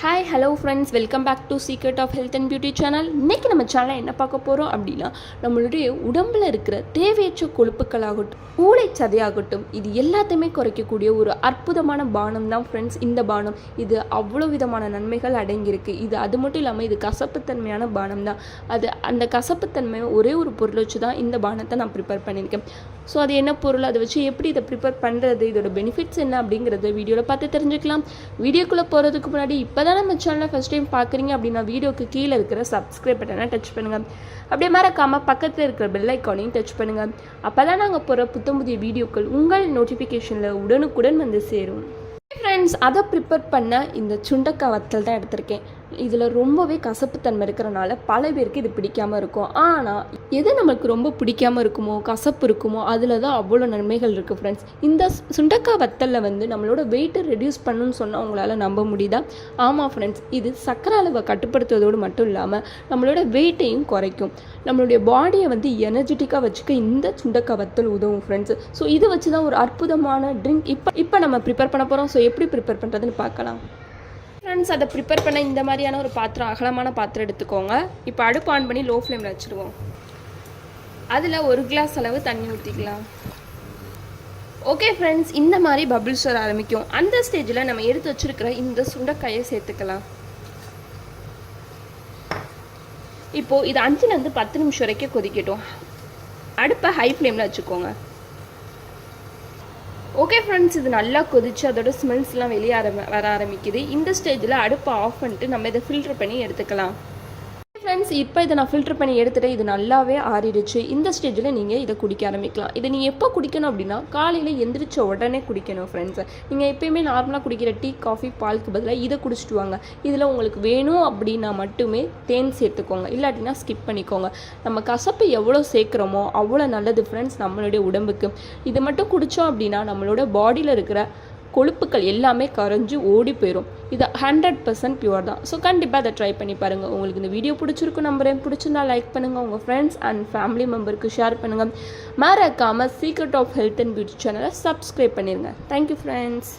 Hi hello friends welcome back to secret of health and beauty channel இன்றைக்கி நம்ம channel என்ன பார்க்க போகிறோம் அப்படின்னா நம்மளுடைய உடம்பில் இருக்கிற தேவையற்ற கொழுப்புக்களாகட்டும் ஊளை சதையாகட்டும் இது எல்லாத்தையுமே குறைக்கக்கூடிய ஒரு அற்புதமான பானம் தான் ஃப்ரெண்ட்ஸ் இந்த பானம் இது அவ்வளோ விதமான நன்மைகள் அடங்கியிருக்கு. இது அது மட்டும் இல்லாமல் இது கசப்புத்தன்மையான பானம் தான். அது அந்த கசப்புத்தன்மை ஒரே ஒரு பொருள் வச்சு தான் இந்த பானத்தை நான் ப்ரிப்பேர் பண்ணியிருக்கேன். ஸோ அது என்ன பொருள்? அதை வச்சு எப்படி இதை ப்ரிப்பேர் பண்ணுறது இதோட பெனிஃபிட்ஸ் என்ன அப்படிங்கிறத வீடியோவில் பார்த்து தெரிஞ்சுக்கலாம். வீடியோக்குள்ளே போகிறதுக்கு முன்னாடி இப்போ தான் நம்ம சேனலை ஃபஸ்ட் டைம் பார்க்குறீங்க அப்படின்னா வீடியோக்கு கீழே இருக்கிற சப்ஸ்கிரைப் பட்டனை டச் பண்ணுங்கள் அப்படியே மறக்காமல் பக்கத்தில் இருக்கிற பெல் ஐக்கானையும் டச் பண்ணுங்கள் அப்போ தான் நாங்கள் போகிற புத்தம் புதிய வீடியோக்கள் உங்கள் நோட்டிஃபிகேஷனில் உடனுக்குடன் வந்து சேரும். ஃப்ரெண்ட்ஸ் அதை ப்ரிப்பேர் பண்ண இந்த சுண்டக்காய் வத்தல் தான் எடுத்திருக்கேன். இதில் ரொம்பவே கசப்புத்தன்மை இருக்கிறனால பல பேருக்கு இது பிடிக்காமல் இருக்கும். ஆனால் எது நம்மளுக்கு ரொம்ப பிடிக்காமல் இருக்குமோ கசப்பு இருக்குமோ அதில் தான் அவ்வளோ நன்மைகள் இருக்குது ஃப்ரெண்ட்ஸ் இந்த சுண்டக்காய் வத்தலில் வந்து நம்மளோட வெயிட்டை ரெடியூஸ் பண்ணணும்னு சொன்னால் உங்களால் நம்ப முடியுதா? ஆமாம் ஃப்ரெண்ட்ஸ் இது சக்கரை அளவை கட்டுப்படுத்துவதோடு மட்டும் இல்லாமல் நம்மளோட வெயிட்டையும் குறைக்கும். நம்மளுடைய பாடியை வந்து எனர்ஜெட்டிக்காக வச்சுக்க இந்த சுண்டக்காய் வத்தல் உதவும் ஃப்ரெண்ட்ஸ் ஸோ இதை வச்சு தான் ஒரு அற்புதமான ட்ரிங்க் இப்போ இப்போ நம்ம ப்ரிப்பேர் பண்ண போகிறோம் ஸோ எப்படி ப்ரிப்பேர் பண்ணுறதுன்னு பார்க்கலாம். ஃப்ரெண்ட்ஸ் அதை ப்ரிப்பேர் பண்ண இந்த மாதிரியான ஒரு பாத்திரம் அகலமான பாத்திரம் எடுத்துக்கோங்க. இப்போ அடுப்பு ஆன் பண்ணி லோ ஃப்ளேமில் வச்சுருவோம். அதில் ஒரு கிளாஸ் அளவு தண்ணி ஊற்றிக்கலாம் ஓகே ஃப்ரெண்ட்ஸ் இந்த மாதிரி பபிள்ஸ் வர ஆரம்பிக்கும். அந்த ஸ்டேஜில் நம்ம எடுத்து வச்சுருக்கிற இந்த சுண்டைக்காயை சேர்த்துக்கலாம். இப்போது இது அஞ்சுலேருந்து பத்து நிமிஷம் வரைக்கும் கொதிக்கட்டும். அடுப்பை ஹை ஃப்ளேமில் வச்சுக்கோங்க. ஓகே ஃப்ரெண்ட்ஸ் இது நல்லா கொதிச்சு அதோட ஸ்மெல்ஸ்லாம் வெளியே ஆரம்பி வர ஆரம்பிக்குது. இந்த ஸ்டேஜில் அடுப்பை ஆஃப் பண்ணிட்டு நம்ம இதை ஃபில்டர் பண்ணி எடுத்துக்கலாம். ஃப்ரெண்ட்ஸ் இப்போ இதை நான் ஃபில்டர் பண்ணி எடுத்துகிட்டு இது நல்லாவே ஆறிடுச்சு. இந்த ஸ்டேஜில் நீங்கள் இதை குடிக்க ஆரம்பிக்கலாம். இதை நீங்கள் எப்போ குடிக்கணும் அப்படின்னா காலையில் எந்திரிச்ச உடனே குடிக்கணும் ஃப்ரெண்ட்ஸ் நீங்கள் எப்பயுமே நார்மலாக குடிக்கிற டீ காஃபி பாலுக்கு பதிலாக இதை குடிச்சிட்டு வாங்க. இதில் உங்களுக்கு வேணும் அப்படின்னா மட்டுமே தேன் சேர்த்துக்கோங்க. இல்லாட்டினா ஸ்கிப் பண்ணிக்கோங்க. நம்ம கசப்பு எவ்வளோ சேர்க்குறோமோ அவ்வளோ நல்லது ஃப்ரெண்ட்ஸ் நம்மளுடைய உடம்புக்கு. இது மட்டும் குடித்தோம் அப்படின்னா நம்மளோட பாடியில் இருக்கிற கொழுப்புக்கள் எல்லாமே கரைஞ்சி ஓடி போயிடும் இது ஹண்ட்ரட் பர்சன்ட் பியூர் தான். ஸோ கண்டிப்பாக அதை ட்ரை பண்ணி பாருங்கள் உங்களுக்கு இந்த வீடியோ பிடிச்சிருக்கும் நம்புறேன். பிடிச்சிருந்தா லைக் பண்ணுங்கள் உங்கள் ஃப்ரெண்ட்ஸ் அண்ட் ஃபேமிலி மெம்பருக்கு ஷேர் பண்ணுங்கள் மறக்காமல் secret of health and beauty சேனலை சப்ஸ்கிரைப் பண்ணிடுங்க தேங்க்யூ ஃப்ரெண்ட்ஸ்